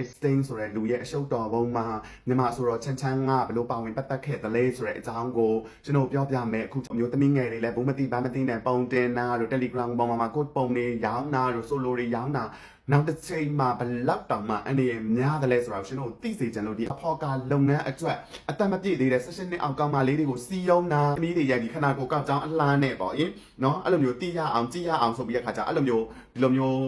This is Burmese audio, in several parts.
Epstein ဆိုတဲ့လူရဲ့အရှုပ်တော်ပုံမှာမြန်မာဆိုတော့ချမ်းချမ်းကဘလို့ပါဝင်ပတ်သက်ခဲ့တယ်လဲဆိုတဲ့အကြောင်းကိုကျွန်တော်ပြောပြမယ်အခုအမျိုးသမီးငယ်တွေလည်းဘုံမတိဘာမတိနဲ့ပုံတင်တာတို့ Telegram ပေါ်မှာကိုပုံတွေရောင်းတာတို့ solo တွေရောင်းတာနောက်တစ်ချိန်မှာဘလောက်တောင်မှအနေရများတယ်လဲဆိုတော့ကျွန်တော်သိစေချင်လို့ဒီအဖော်ကလုပ်ငန်းအတွက်အသက်မပြည့်သေးတဲ့16နှစ်အောက်ကောင်မလေးတွေကိုစီယုံတာအမီးတွေရဲ့ဒီခနာကိုကောက်ကြောင်းအလားနဲ့ပေါ့ယင်နော်အဲ့လိုမျိုးတိရအောင်ကြည့်ရအောင်ဆိုပြီးတဲ့ခါကျအဲ့လိုမျိုးဒီလိုမျိုး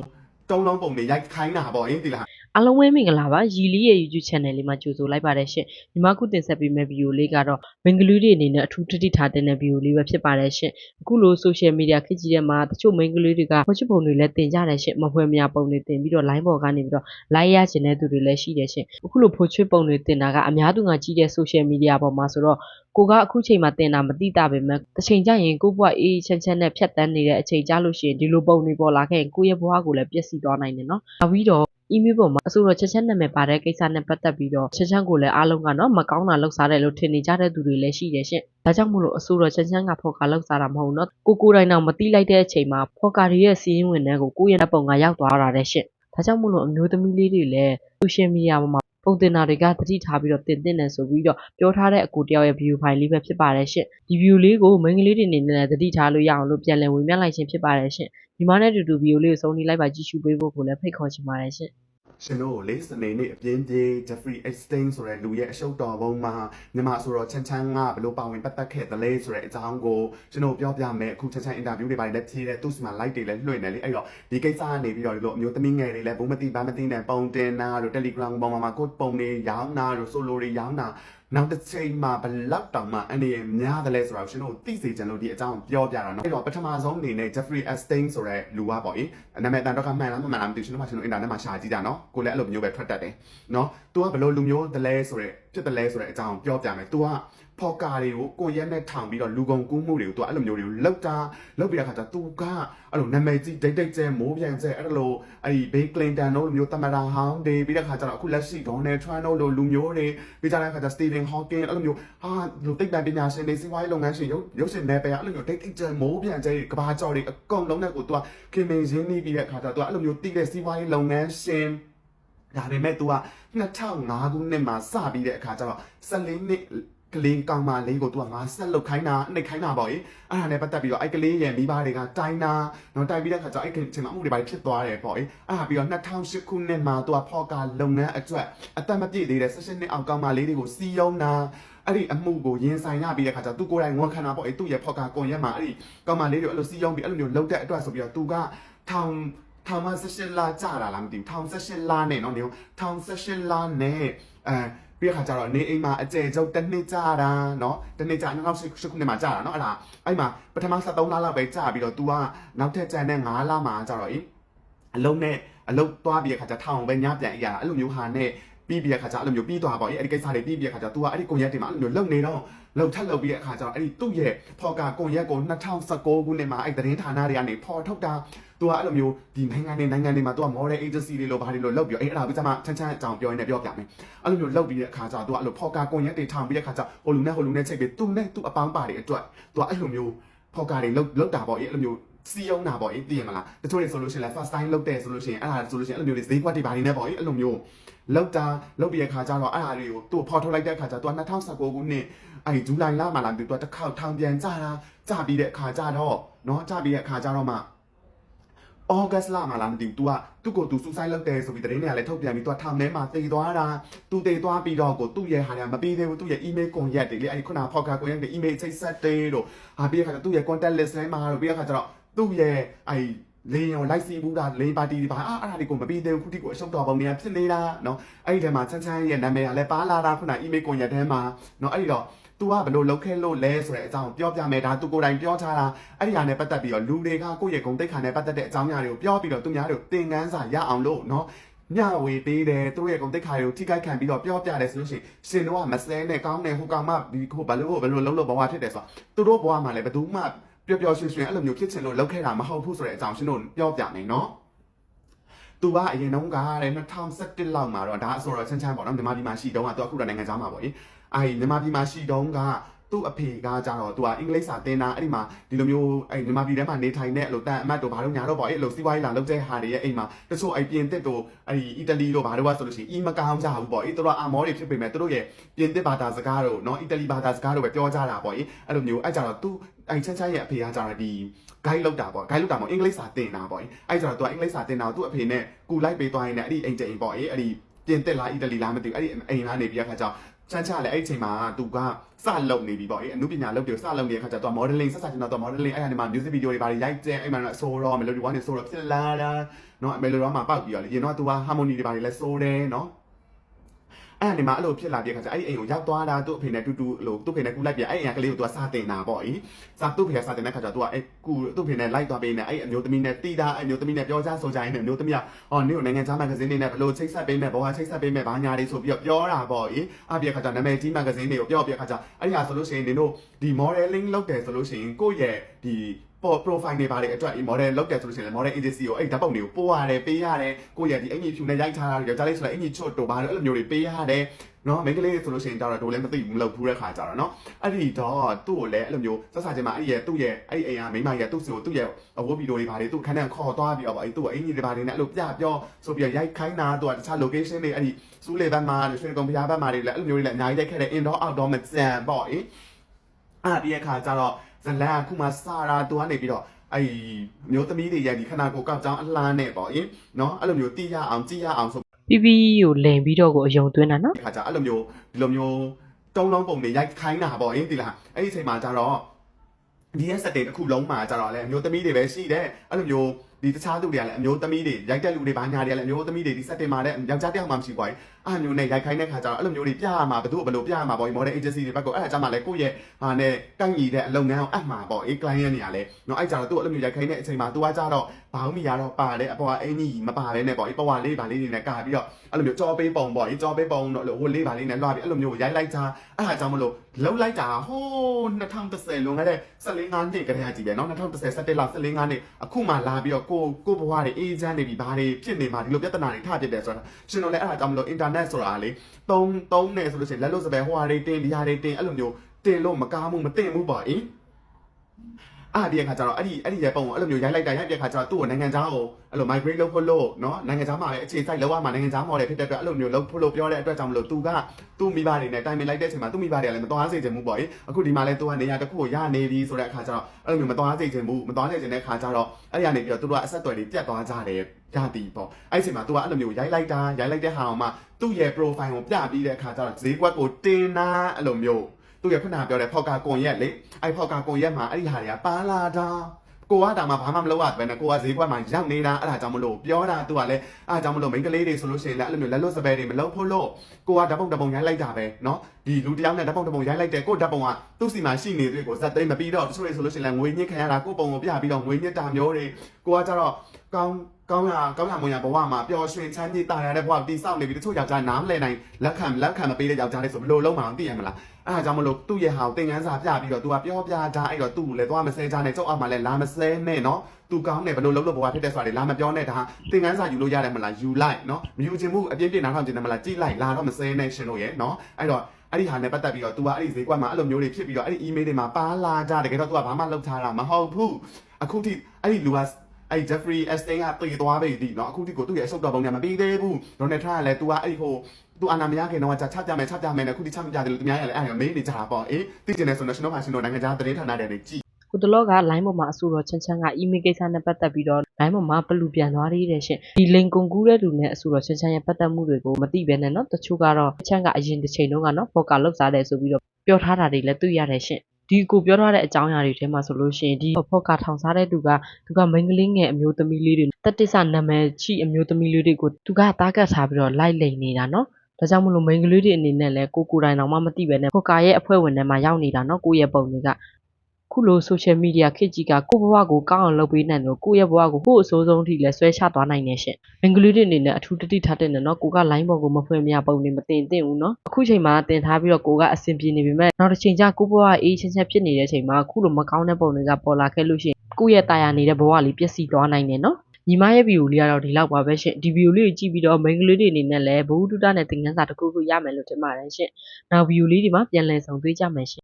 တုံးလုံးပုံတွေရိုက်ခိုင်းတာပေါ့ယင်ဒီလား အားလုံးပဲမင်္ဂလာပါရီလီရဲ့ YouTube channel လေးမှာကြိုဆိုလိုက်ပါတယ်ရှင်ညီမခုတင်ဆက်ပေးမယ့်ဗီဒီယိုလေးကတော့မင်္ဂလူတွေအနေနဲ့အထူးတတိထားတဲ့ဗီဒီယိုလေးပဲဖြစ်ပါတယ်ရှင်အခုလို social media ခေတ်ကြီးထဲမှာတချို့မင်္ဂလူတွေကဝချစ်ပုံတွေလည်းတင်ကြတယ်ရှင်မဖွဲမရပုံတွေတင်ပြီးတော့ line ပေါ်ကနေပြီးတော့ like ရချင်တဲ့သူတွေလည်းရှိတယ်ရှင်အခုလိုဖိုချစ်ပုံတွေတင်တာကအများသူငါကြီးတဲ့ social media ပေါ်မှာဆိုတော့ကိုကအခုချိန်မှာတင်တာမသိတာပဲမဲ့တစ်ချိန်ကျရင်ကိုယ့်ဘဝအေးအေးချမ်းချမ်းနဲ့ဖြတ်တန်းနေတဲ့အချိန်ကြလို့ရှိရင်ဒီလိုပုံတွေပေါ်လာခဲ့ရင်ကိုယ့်ရဲ့ဘဝကိုလည်းပျက်စီးသွားနိုင်တယ်နော်နောက်ပြီးတော့ ။ email ပေါ်မှာအဆိုတော်ချက်ချင်းနာမည်ပါတဲ့ကိစ္စနဲ့ပတ်သက်ပြီးတော့ချက်ချင်းကိုလည်းအားလုံးကတော့မကောင်းတာလောက်စားတယ်လို့ထင်နေကြတဲ့သူတွေလည်းရှိတယ်ရှင့်။ဒါကြောင့်မို့လို့အဆိုတော်ချက်ချင်းကဖော်ကာလောက်စားတာမဟုတ်နော်။ကိုကိုတိုင်းတော့မတိလိုက်တဲ့အချိန်မှာဖော်ကာရဲ့စီးရင်ဝင်တဲ့ကိုကိုရဲ့ပုံကရောက်သွားတာတဲ့ရှင့်။ဒါကြောင့်မို့လို့အမျိုးသမီးလေးတွေလည်း social media ပေါ်မှာပုံတင်တာတွေကတတိထားပြီးတော့တင်တင်တယ်ဆိုပြီးတော့ပြောထားတဲ့အကူတယောက်ရဲ့ view file လေးပဲဖြစ်ပါတယ်ရှင့်ဒီ view လေးကိုမိန်းကလေးတွေအနေနဲ့တတိထားလို့ရအောင်လို့ပြန်လည်ဝင်ပြလိုက်ခြင်းဖြစ်ပါတယ်ရှင့် ဒီမနဲ့တူတူ view လေးကိုစုံနေလိုက်ပါကြည့်ရှုပေးဖို့ကိုလည်းဖိတ်ခေါ်ချင်ပါတယ်ရှင့်။ရှင်တို့ကိုလေစနေနေ့အပြင်းပြေး Jeffrey Epstein ဆိုတဲ့လူရဲ့အရှုပ်တော်ပုံမှာမြန်မာဆိုတော့ချမ်းချမ်းကဘလို့ပါဝင်ပတ်သက်ခဲ့တယ်လဲဆိုတဲ့အကြောင်းကိုကျွန်တော်ပြောပြမယ်အခုချမ်းချမ်းအင်တာဗျူးတွေပါတယ်လည်းဖြေးတယ်သူ့စီမှာ like တွေလည်းလွှင့်တယ်လေအဲ့တော့ဒီကိစ္စကနေပြီးတော့ဒီလိုအမျိုးသမီးငယ်တွေလည်းဘုံမတိဘာမတိနဲ့ပုံတင်တာတို့ Telegram ပေါ်မှာကိုပုံတွေရောင်းတာတို့ solo တွေရောင်းတာ နောက်တစ်ချိန်မှာဘလောက်တောင်မှအနေရများတယ်လဲဆိုတော့ကျွန်တော်သိစေချင်လို့ဒီအကြောင်းပြောပြတာเนาะအဲ့တော့ပထမဆုံးအနေနဲ့ Jeffrey Epstein ဆိုတဲ့လူကပေါ့လေနာမည်တန်တော့ကမှန်လားမမှန်လားမသိဘူးကျွန်တော်မှကျွန်တော်အင်တာနက်မှာရှာကြည့်ကြเนาะကိုလည်းအဲ့လိုမျိုးပဲထွက်တတ်တယ်เนาะ तू ကဘလို့လူမျိုးတလဲဆိုတဲ့ဖြစ်တလဲဆိုတဲ့အကြောင်းပြောပြမယ် तू က ဖော်ကာတွေကိုကိုရက်နဲ့ထောင်ပြီးတော့လူကုန်ကူးမှုတွေကိုသူကအဲ့လိုမျိုးတွေကိုလောက်တာလောက်ပြီးတဲ့အခါကျသူကအဲ့လိုနာမည်ကြီးဒိတ်ဒိတ်ကျဲမိုးပြန်ကျဲအဲ့လိုအဲ့ဒီဘေးကလင်တန်တို့လိုမျိုးသမ္မတဟောင်းတွေပြီးတဲ့အခါကျတော့အခုလက်ရှိဒေါ်နယ်ထရန့်တို့လိုလူမျိုးတွေပြီးကြတဲ့အခါကျစတီဗင်ဟော့ကင်းအဲ့လိုမျိုးဟာလူသိပ္ပံပညာရှင်တွေစီးပွားရေးလုပ်ငန်းရှင်ရုပ်ရုပ်ရှင်နယ်ပယ်အဲ့လိုမျိုးဒိတ်ဒိတ်ကျဲမိုးပြန်ကျဲကဘာကြော်တွေအကုန်လုံးနဲ့ကိုသူကခင်မင်ရင်းနေပြီးတဲ့အခါကျတော့သူကအဲ့လိုမျိုးတိတဲ့စီးပွားရေးလုပ်ငန်းရှင်ဒါပေမဲ့ तू က2005ခုနှစ်မှာစပြီးတဲ့အခါကျတော့14နှစ် ကလေးကောင်မလေးကို तू ကငါဆက်လုပ်ခိုင်းတာနှိပ်ခိုင်းတာပေါ့လေအဲ့ဒါနဲ့ပတ်သက်ပြီးတော့အဲ့ကလေးရဲ့မိဘတွေကတိုင်းတာနော်တိုင်းပြီးတဲ့အခါကျတော့အဲ့အချိန်မှာအမှုတွေပါဖြစ်သွားတယ်ပေါ့လေအဲ့ဒါပြီးတော့2008ခုနှစ်မှာ तू ကဖော်ကာလုပ်ငန်းအတွက်အသက်မပြည့်သေးတဲ့16နှစ်အောက်ကောင်မလေးတွေကိုစီယုံတာအဲ့ဒီအမှုကိုရင်ဆိုင်ရပြီးတဲ့ခါကျတော့သူကိုယ်တိုင်ဝန်ခံတာပေါ့အေးသူ့ရဲ့ဖော်ကာကွန်ရက်မှာအဲ့ဒီကောင်မလေးတွေအဲ့လိုစီယုံပြီးအဲ့လိုမျိုးလုပ်တဲ့အတွက်ဆိုပြီးတော့သူကထောင်ထောင်မ16လကြာတာလားမသိဘူးထောင်16လနဲ့နော်ဒီထောင်16လနဲ့အဲ ပြီးတဲ့ခါကျတော့နေအိမ်မှာအကျယ်ကျုပ်တစ်နှစ်ကြာတာနော်တစ်နှစ်ကြာ2008ခုနှစ်မှာကြာတာနော်အဲ့ဒါအဲ့မှာပထမ73လလောက်ပဲကြာပြီးတော့ तू ကနောက်ထပ်ကျန်တဲ့9လမှာကြာတော့အေးအလုံးနဲ့အလုံးသွားပြီးတဲ့ခါကျထောင်ပဲညပြန်အရာအဲ့လိုမျိုးဟာနဲ့ပြီးပြီးတဲ့ခါကျအဲ့လိုမျိုးပြီးသွားပါအေးအဲ့ဒီကိစ္စတွေပြီးပြီးတဲ့ခါကျ तू ကအဲ့ဒီကွန်ရက်တွေမှာအဲ့လိုမျိုးလုံနေတော့လုံထက်လုံပြီးတဲ့အခါကျတော့အဲ့ဒီသူ့ရဲ့ဖော်ကာကွန်ရက်ကို2019ခုနှစ်မှာအဲ့သတင်းဌာနတွေကနေဖော်ထုတ်တာ သူကအဲ့လိုမျိုးဒီနိုင်ငံတွေနိုင်ငံတွေမှာသူက model agency တွေလို့ဘာတွေလို့လုပ်ပြီးတော့အဲ့အဲ့ဒါပြီးကျမှချမ်းချမ်းအကြောင်းပြောရင်းနဲ့ပြောပြမယ်အဲ့လိုမျိုးလုပ်ပြီးတဲ့အခါကျတော့သူကအဲ့လိုဖော်ကာကွန်ရက်တွေထောင်ပြီးတဲ့အခါကျဟိုလူနဲ့ဟိုလူနဲ့ချိတ်ပြီးသူနဲ့သူအပေါင်းပါတွေအတွက်သူကအဲ့လိုမျိုးဖော်ကာတွေလုပ်လုပ်တာပေါ့အဲ့လိုမျိုးစီယုံတာပေါ့အေးသိရမလားတချို့တွေဆိုလို့ရှိရင်လည်း first time လုပ်တယ်ဆိုလို့ရှိရင်အဲ့ဒါဆိုလို့ရှိရင်အဲ့လိုမျိုးတွေဈေးကွက်တွေဘာတွေနဲ့ပေါ့အေးအဲ့လိုမျိုးလောက်တာလောက်ပြီးတဲ့ခါကျတော့အဲ့ဒါတွေကိုသူ့ဖော်ထုတ်လိုက်တဲ့ခါကျတော့2019ခုနှစ်အဲ့ဒီဇူလိုင်လမှာလာပြီးတော့တစ်ခေါက်ထောင်ပြန်ကြတာကြပြီးတဲ့အခါကျတော့เนาะကြပြီးတဲ့အခါကျတော့မှ ဩဂတ်လမှာလားမသိဘူး तू ကသူ့ကို तू စူဆိုက်လုပ်တယ်ဆိုပြီးသတင်းတွေကလည်းထုတ်ပြန်ပြီး तू ထောင်ထဲမှာတည်သွားတာ तू တည်သွားပြီးတော့ကိုသူ့ရဲ့ဟာတွေကမပြီးသေးဘူးသူ့ရဲ့ email ကွန်ရက်တွေလေအဲ့ဒီခုနဖောက်ကာကွန်ရက်တွေ email ချိတ်ဆက်တယ်တို့ဟာပြီးတဲ့ခါကျသူ့ရဲ့ contact list ထဲမှာတို့ပြီးတဲ့ခါကျတော့သူ့ရဲ့အဲ့ လင်းရောလိုက်စီဘူးတာလင်းပါတီဒီပါအာအဲ့ဒါတွေကိုမပြီးသေးဘူးခုတိကိုအရှုပ်တော်ပုံတွေကဖြစ်နေတာနော်အဲ့ဒီထဲမှာချမ်းချမ်းရဲ့နာမည်ကလည်းပါလာတာခုနအီးမေးကွန်ရက်ထဲမှာနော်အဲ့ဒီတော့ तू ကဘလို့လောက်ခဲလို့လဲဆိုတဲ့အကြောင်းပြောပြမယ်ဒါ तू ကိုယ်တိုင်ပြောထားတာအဲ့ဒီဟာနဲ့ပတ်သက်ပြီးတော့လူတွေကကိုယ့်ရဲ့ဂုဏ်သိက္ခာနဲ့ပတ်သက်တဲ့အကြောင်းအရာတွေကိုပြောပြီးတော့သူများတို့သင်ခန်းစာရအောင်လို့နော်ညဝေပေးတယ်သူတို့ရဲ့ဂုဏ်သိက္ခာတွေကိုထိခိုက်ခံပြီးတော့ပြောပြတယ်ဆိုလို့ရှိရင်ရှင်တို့ကမစဲနဲ့ကောင်းတယ်ဟိုကောင်မှဒီဟိုဘလို့ဘလို့လုံးလို့ဘဝဖြစ်တယ်ဆိုတာသူတို့ဘဝမှာလည်းဘယ်သူမှ ပျော်ပျော်ရွှင်ရွှင်အဲ့လိုမျိုးဖြစ်ချင်လို့လုပ်ခဲ့တာမဟုတ်ဘူးဆိုတဲ့အကြောင်းရှင်တို့ပြောပြမယ်နော်သူကအရင်တုန်းကတဲ့2017လောက်မှာတော့ဒါအစောရချမ်းချမ်းပေါ့နော်မြန်မာပြည်မှာရှိတုန်းကသူကခုတော့နိုင်ငံခြားမှာပေါ့လေအဲဒီမြန်မာပြည်မှာရှိတုန်းက သူ့အဖေကကြတော့သူကအင်္ဂလိပ်စာသင်တာအဲ့ဒီမှာဒီလိုမျိုးအဲ့မြန်မာပြည်ထဲမှာနေထိုင်တဲ့အဲ့လိုတန်အမတ်တို့ဘာလို့ညာတော့ပေါ့အဲ့လိုစီးပွားရေးလာလုပ်တဲ့ဟာတွေရဲ့အိမ်မှာတချို့အဲ့ပြင်သစ်တို့အဲ့ဒီအီတလီတို့ဘာတို့ကဆိုလို့ရှိရင်အီမကောင်းကြဘူးပေါ့အေးတို့ကအာမောတွေဖြစ်ပေမဲ့တို့ရဲ့ပြင်သစ်ဘာသာစကားတို့နော်အီတလီဘာသာစကားတို့ပဲပြောကြတာပေါ့အေးအဲ့လိုမျိုးအဲ့ကြတော့သူအဲ့ချမ်းချမ်းရဲ့အဖေကကြတော့ဒီ guide လောက်တာပေါ့ guide လောက်တာမဟုတ်အင်္ဂလိပ်စာသင်တာပေါ့အဲ့ကြတော့သူကအင်္ဂလိပ်စာသင်တာကိုသူ့အဖေနဲ့ကူလိုက်ပေးသွားရင်လည်းအဲ့ဒီအိမ်တိန်ပေါ့အေးအဲ့ဒီပြင်သစ်လားအီတလီလားမသိဘူးအဲ့ဒီအိမ်ကနေပြရခါကြောင့် ချမ်းချလည်းအဲ့ဒီအချိန်မှာသူကစလုပ်နေပြီပေါ့အေးအမှုပညာလုပ်တယ်စလုပ်နေတဲ့အခါကျတော့ modeling ဆက်ဆက်ကျွန်တော်တော့ modeling အဲ့ဒါနေမှာ music video တွေဘာတွေရိုက်တဲ့အဲ့မှာတော့ဆိုတော့ melody one တွေဆိုတော့ဖြစ်လာတာเนาะ melody one မှာပောက်ပြီးတော့လေရင်တော့သူက harmony တွေဘာတွေလဲဆိုတယ်เนาะ အဲ့ဒီမှာအဲ့လိုဖြစ်လာတဲ့အခါကျအဲ့ဒီအိမ်ကိုရောက်သွားတာသူ့အဖေနဲ့တူတူလို့သူ့ဖေနဲ့ကူလိုက်ပြအဲ့အိမ်ကကလေးကိုသူကစာတင်တာပေါ့အေးစာသူ့ဖေကစာတင်တဲ့အခါကျတော့သူကအဲ့ကူသူ့ဖေနဲ့လိုက်သွားပေးနေအဲ့အမျိုးသမီးနဲ့တီးတာအဲ့အမျိုးသမီးနဲ့ပြောကြဆိုကြရင်အမျိုးသမီးကအော်နင့်ကိုနိုင်ငံခြားမဂ္ဂဇင်းတွေနဲ့ဘလို့ချိတ်ဆက်ပေးမယ်ဘောဟာချိတ်ဆက်ပေးမယ်ဘာညာတွေဆိုပြီးတော့ပြောတာပေါ့အေးအပြည့်အခါကျနာမည်ကြီးမဂ္ဂဇင်းတွေကိုပြောပြအခါကျအဲ့ဒီဟာဆိုလို့ရှိရင်နင်တို့ဒီ modeling လုပ်တယ်ဆိုလို့ရှိရင်ကိုယ့်ရဲ့ဒီ ပေါ် profile တွေပါတယ်အတွက်ဒီ model လောက်တယ်ဆိုလို့ရှိရင် model agency ကိုအဲ့ဓာတ်ပုံတွေကိုပို့ရတယ်ပေးရတယ်ကိုယ့်ရဲ့ဒီအင်ကြီးဖြူနဲ့ရိုက်ထားတာတွေကြောက်ကြလေးဆိုလိုက်အင်ကြီးချွတ်တို့ပါတယ်အဲ့လိုမျိုးတွေပေးရတယ်နော်မိန်းကလေးတွေဆိုလို့ရှိရင်တော့တို့လည်းမသိဘူးမလုပ်ဘူးတဲ့ခါကြတော့နော်အဲ့ဒီတော့သူ့ကိုလည်းအဲ့လိုမျိုးဆက်စားချင်းမှာအဲ့ဒီရဲ့သူ့ရဲ့အဲ့ဒီအိမ်ကမိန်းမရဲ့သူ့စီကိုသူ့ရဲ့အဝတ်ဗီဒီယိုတွေပါတယ်သူ့ခန်းထဲခေါ်သွားပြီးတော့ပေါ့အဲ့သူ့အင်ကြီးတွေပါတယ်နဲ့အဲ့လိုပြပြောဆိုပြီးရိုက်ခိုင်းတာသူကတခြား location တွေအဲ့ဒီစူးလေဘက်မှာရွှေကုံပြားဘက်မှာတွေလည်းအဲ့လိုမျိုးတွေလည်းအများကြီးတက်ခဲ့တဲ့ indoor outdoor မစံပေါ့အေးအဲ့ဒီအခါကျတော့ ဇလန်အခုမှစာရာသူကနေပြီးတော့အဲ့ဒီမျိုးသမီးတွေရဲ့ဒီခန္ဓာကိုယ်ကောက်ကြောင်းအလှမ်းနဲ့ပေါ့ယင်နော်အဲ့လိုမျိုးတိရအောင်ကြည့်ရအောင်ဆို PPE ကိုလင်ပြီးတော့ကိုအယုံသွင်းတာနော်တဲ့ခါကျအဲ့လိုမျိုးဒီလိုမျိုးတုံးလုံးပုံတွေရိုက်ခိုင်းတာပေါ့ယင်ဒီလားအဲ့ဒီအချိန်မှာကျတော့ဒီရဲ့ setting တစ်ခုလုံးမှာကျတော့လေအမျိုးသမီးတွေပဲရှိတယ်အဲ့လိုမျိုးဒီတခြားသူတွေကလည်းအမျိုးသမီးတွေရိုက်တဲ့လူတွေဘာညာတွေကလည်းအမျိုးသမီးတွေဒီ setting မှာလည်းယောက်ျားတစ်ယောက်မှမရှိဘူးပေါ့ အဲ့လိုမျိုးနဲ့ရိုက်ခိုင်းတဲ့ခါကျတော့အဲ့လိုမျိုးတွေပြရမှာဘယ်သူဘယ်လိုပြရမှာပေါ့ model agency တွေဘက်ကအဲ့ဒါကြမှာလဲကိုယ့်ရဲ့ဟာနဲ့ကိုက်ညီတဲ့အလုပ်ငန်းကိုအပ်မှာပေါ့အေး client နေရလဲနော်အဲ့ကြတော့သူ့အဲ့လိုမျိုးရိုက်ခိုင်းတဲ့အချိန်မှာ तू ကကြတော့ဘောင်းမီရတော့ပါတယ်အပေါ်ကအင်ကြီးမပါဘဲနဲ့ပေါ့အေးပဝါလေးပါလေးတွေနဲ့ကာပြီးတော့အဲ့လိုမျိုးကြောပေးပုံပေါ့အေးကြောပေးပုံတော့ဟိုလေးပါလေးနဲ့လွှာပြီးအဲ့လိုမျိုးရိုက်လိုက်တာအဲ့ဒါကြောင့်မလို့လှုပ်လိုက်တာဟိုး2010လွန်ခဲ့တဲ့14ငါးနှစ်ကတည်းကကြည့်ပဲနော်2010 17လ14ငါးနှစ်အခုမှလာပြီးတော့ကိုကိုဘဝတွေအေးချမ်းနေပြီဘာတွေဖြစ်နေမှာဒီလိုပြဿနာတွေထဖြစ်တယ်ဆိုတော့ရှင်တို့လည်းအဲ့ဒါကြောင့်မလို့ internet ဆိုတာလေတုံးတုံးနေဆိုလို့ရှိရင်လက်လို့စပယ်ဟိုဟာတွေတင်ဒီဟာတွေတင်အဲ့လိုမျိုးတင်လို့မကားမှုမတင်ဘူးပေါ့အေး အားဒီခါကျတော့အဲ့ဒီအဲ့ဒီရဲ့ပုံကိုအဲ့လိုမျိုးရိုက်လိုက်တာရိုက်ပြခါကျတော့သူ့ကိုနိုင်ငံသားကိုအဲ့လို migrate လုပ်ဖို့လို့နော်နိုင်ငံသားမှာလည်းအခြေစိုက်လောက်ရမှာနိုင်ငံသားမော်တယ်ဖြစ်တဲ့အတွက်အဲ့လိုမျိုးလုပ်ဖို့လို့ပြောတဲ့အတွက်ကြောင့်မလို့သူကသူ့မိဘတွေနဲ့တိုင်ပင်လိုက်တဲ့အချိန်မှာသူ့မိဘတွေကလည်းမတော်စေချင်ဘူးပေါ့လေအခုဒီမှာလည်းသူကနေရာတစ်ခုကိုရနေပြီဆိုတဲ့အခါကျတော့အဲ့လိုမျိုးမတော်စေချင်ဘူးမတော်စေချင်တဲ့အခါကျတော့အဲ့ဒီကနေပြီးတော့သူတို့ကအဆက်အသွယ်တွေပြတ်သွားကြတယ်ရသည်ပေါ့အဲ့ဒီအချိန်မှာသူကအဲ့လိုမျိုးရိုက်လိုက်တာရိုက်လိုက်တဲ့ဟာအောင်မှသူ့ရဲ့ profile ကိုပြပြီးတဲ့အခါကျတော့ဈေးကွက်ကိုတင်တာအဲ့လိုမျိုး သူရခုနပြောတဲ့ဖောက်ကာကွန်ရက်လေအဲ့ဖောက်ကာကွန်ရက်မှာအဲ့ဒီဟာတွေကပါလာတာကိုကတောင်မှဘာမှမလုပ်ရဘဲနဲ့ကိုကဈေးကွက်မှာရောက်နေတာအဲ့ဒါကြောင့်မလို့ပြောတာသူကလည်းအဲ့ဒါကြောင့်မလို့မိန်းကလေးတွေဆိုလို့ရှိရင်လည်းအဲ့လိုမျိုးလက်လွတ်စပယ်တွေမလုပ်ဖို့လို့ကိုကဓာတ်ပုံဓာတ်ပုံရိုက်လိုက်တာပဲเนาะဒီလူတစ်ယောက်နဲ့ဓာတ်ပုံဓာတ်ပုံရိုက်လိုက်တယ်ကိုဓာတ်ပုံကသူ့စီမှာရှိနေသေးကိုဇက်သိမ်းမပြီးတော့တချို့တွေဆိုလို့ရှိရင်လည်းငွေညစ်ခံရတာကိုပုံကိုပြပြီးတော့ငွေညစ်တာမျိုးတွေ ကိုကကြတော့ကောင်းကောင်းရကောင်းရမွန်ရဘဝမှာပျော်ရွှင်ချမ်းမြေ့တာရတဲ့ဘဝတီဆောက်နေပြီတချို့ယောက်ျားနားမလဲနိုင်လက်ခံလက်ခံမပေးတဲ့ယောက်ျားလေးဆိုဘယ်လိုလုံးမအောင်သိရမလား အဲ့ဒါကြောင့်မလို့သူ့ရဲ့ဟာကိုသင်ငန်းစာပြပြီးတော့ तू ကပြောပြတာအဲ့တော့ तू လည်းသွားမစဲချာနဲ့ကြောက်အောင်မလဲလာမစဲနဲ့နော် तू ကောင်းတယ်ဘယ်လိုလုပ်လို့ဘဝဖြစ်တဲ့ဆိုတာတွေလာမပြောနဲ့ဒါသင်ငန်းစာယူလို့ရတယ်မလားယူလိုက်နော်မယူချင်ဘူးအပြင်းပြင်းနားထောင်ချင်တယ်မလားကြည့်လိုက်လာတော့မစဲနဲ့ရှင်တို့ရဲ့နော်အဲ့တော့အဲ့ဒီဟာနဲ့ပတ်သက်ပြီးတော့ तू ကအဲ့ဒီဈေးကွက်မှာအဲ့လိုမျိုးတွေဖြစ်ပြီးတော့အဲ့ဒီ email တွေမှာပါလာကြတကယ်တော့ तू ကဘာမှလုပ်ထားတာမဟုတ်ဘူးအခုထိအဲ့ဒီလူက အဲ့ Jeffrey Epstein ကတည်သွားပြီဒီเนาะအခုထိကိုသူ့ရဲ့အဆုတ်တော်ပုံကမပြီးသေးဘူး Donald Trump ကလည်း तू ကအဲ့ဒီဟိုသူအာနာမရခင်တော့ချချပြမယ်ချပြမယ်နဲ့အခုထိချမပြတယ်လို့သူများရလည်းအဲ့ဒါမေးနေကြတာပေါ့အေးသိကျင်တယ်ဆိုတော့ National Fashion တို့နိုင်ငံခြားသတင်းဌာနတွေနဲ့ကြည့် ကိုတလောက line ပေါ်မှာအဆူတော်ချမ်းချမ်းက email ကိစ္စနဲ့ပတ်သက်ပြီးတော့ line ပေါ်မှာဘလူပြန်သွားသေးတယ်ရှင်ဒီ link ကုန်ကူးတဲ့လူနဲ့အဆူတော်ချမ်းချမ်းရဲ့ပတ်သက်မှုတွေကိုမသိဘဲနဲ့เนาะတချို့ကတော့ချမ်းကအရင်တစ်ချိန်တုန်းကเนาะပေါ်ကလောက်စားတယ်ဆိုပြီးတော့ပြောထားတာတွေလည်းတွေ့ရတယ်ရှင် ဒီကိုပြောထားတဲ့အကြောင်းအရာတွေထဲမှာဆိုလို့ရှိရင်ဒီဖော့ကထောင်စားတဲ့သူကသူကမိန်းကလေးငယ်အမျိုးသမီးလေးတွေတတိဆနာမည်ချိအမျိုးသမီးလေးတွေကိုသူကတားကတ်ထားပြီးတော့လိုက်လိန်နေတာနော်ဒါကြောင့်မလို့မိန်းကလေးတွေအနေနဲ့လည်းကိုကိုတိုင်တော်မှမသိပဲနဲ့ဖော့ကာရဲ့အဖွဲ့ဝင်ထဲမှာရောက်နေတာနော်ကိုရဲ့ပုံတွေက ခုလို social media ခေတ်ကြီးက ကိုယ့်ဘဝကို ကောင်းအောင်လုပ်ပေးနိုင်တယ်လို့ကိုယ့်ရဲ့ဘဝကိုကိုယ့်အစိုးဆုံးထိလည်း ဆွဲချသွားနိုင်နေရှင်။မင်္ဂလိတွေအနေနဲ့ အထူးတတိထားတဲ့နော် ကိုက line ပေါ်ကို မဖွင့်မရ ပုံနေမတင်သင့်ဘူးနော်။အခုချိန်မှာ တင်ထားပြီးတော့ ကိုကအဆင်ပြေနေပြီမဲ့နောက်တစ်ချိန်ကျ ကိုယ့်ဘဝအေးချမ်းချမ်း ဖြစ်နေတဲ့ချိန်မှာ ခုလို မကောင်းတဲ့ပုံတွေက ပေါ်လာခဲ့လို့ရှိရင် ကိုယ့်ရဲ့တာယာနေတဲ့ဘဝလေး ပျက်စီးသွားနိုင်တယ်နော်။ညီမရဲ့ ဗီဒီယိုလေးကတော့ ဒီလောက်ပါပဲရှင်ဒီဗီဒီယိုလေးကို ကြည့်ပြီးတော့ မိန်းကလေးတွေအနေနဲ့လည်းဘဝတုဒ္ဒနဲ့ သင်ခန်းစာတစ်ခုခု ရမယ်လို့ ထင်ပါတယ်ရှင်။နောက် ဗီဒီယိုလေးဒီမှာ ပြန်လည်ဆောင်တွေ့ကြမယ်ရှင်